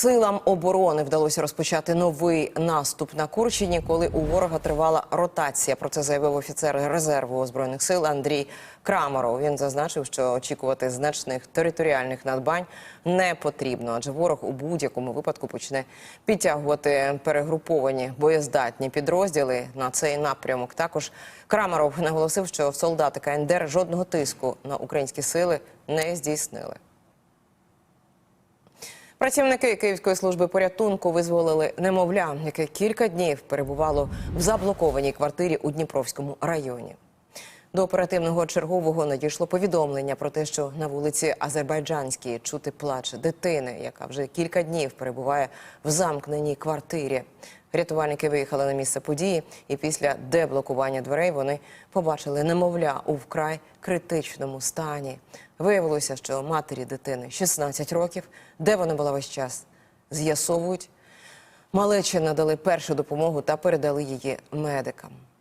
Силам оборони вдалося розпочати новий наступ на Курщині, коли у ворога тривала ротація. Про це заявив офіцер резерву збройних сил Андрій Крамаров. Він зазначив, що очікувати значних територіальних надбань не потрібно, адже ворог у будь-якому випадку почне підтягувати перегруповані боєздатні підрозділи на цей напрямок. Також Крамаров наголосив, що солдати КНДР жодного тиску на українські сили не здійснили. Працівники Київської служби порятунку визволили немовля, яке кілька днів перебувало в заблокованій квартирі у Дніпровському районі. До оперативного чергового надійшло повідомлення про те, що на вулиці Азербайджанській чути плач дитини, яка вже кілька днів перебуває в замкненій квартирі. Рятувальники виїхали на місце події, і після деблокування дверей вони побачили немовля у вкрай критичному стані. Виявилося, що матері дитини 16 років, де вона була весь час, з'ясовують. Малечі надали першу допомогу та передали її медикам.